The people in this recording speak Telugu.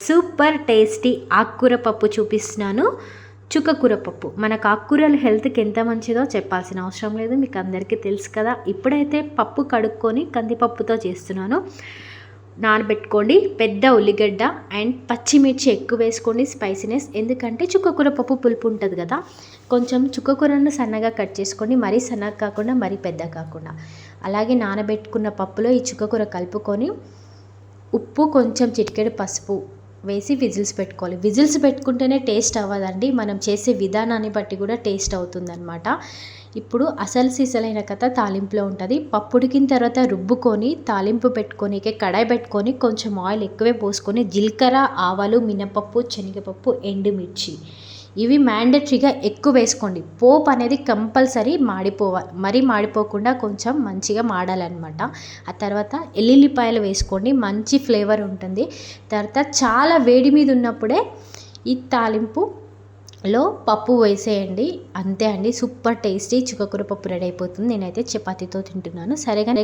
సూపర్ టేస్టీ ఆకుకూర పప్పు చూపిస్తున్నాను. చుక్కకూర పప్పు. మనకు ఆకుకూరలు హెల్త్కి ఎంత మంచిదో చెప్పాల్సిన అవసరం లేదు. మీకు అందరికీ తెలుసు కదా. ఇప్పుడైతే పప్పు కడుక్కొని కందిపప్పుతో చేస్తున్నాను. నానబెట్టుకోండి. పెద్ద ఉల్లిగడ్డ అండ్ పచ్చిమిర్చి ఎక్కువ వేసుకోండి స్పైసీనెస్. ఎందుకంటే చుక్కకూర పప్పు పులుపు ఉంటుంది కదా. కొంచెం చుక్కకూరను సన్నగా కట్ చేసుకోండి. మరీ సన్నగా కాకుండా మరీ పెద్ద కాకుండా. అలాగే నానబెట్టుకున్న పప్పులో ఈ చుక్కకూర కలుపుకొని ఉప్పు కొంచెం చిటికెడు పసుపు వేసి విజిల్స్ పెట్టుకోవాలి. విజిల్స్ పెట్టుకుంటేనే టేస్ట్ అవ్వదండి. మనం చేసే విధానాన్ని బట్టి కూడా టేస్ట్ అవుతుందన్నమాట. ఇప్పుడు అసలు సిసలైన కథ తాలింపులో ఉంటుంది. పప్పు ఉడికిన తర్వాత రుబ్బుకొని తాలింపు పెట్టుకొని కడాయి పెట్టుకొని కొంచెం ఆయిల్ ఎక్కువే పోసుకొని జీలకర్ర ఆవాలు మినపప్పు శనగపప్పు ఎండుమిర్చి ఇవి మ్యాండేటరీగా ఎక్కువ వేసుకోండి. పోపు అనేది కంపల్సరీ మాడిపోవాలి మరీ మాడిపోకుండా కొంచెం మంచిగా మాడాలన్నమాట. ఆ తర్వాత ఎల్లుల్లిపాయలు వేసుకోండి. మంచి ఫ్లేవర్ ఉంటుంది. తర్వాత చాలా వేడి మీద ఉన్నప్పుడే ఈ తాలింపులో పప్పు వేసేయండి. అంతే అండి. సూపర్ టేస్టీ చుక్కకూర పప్పు రెడీ అయిపోతుంది. నేనైతే చపాతీతో తింటున్నాను. సరేగా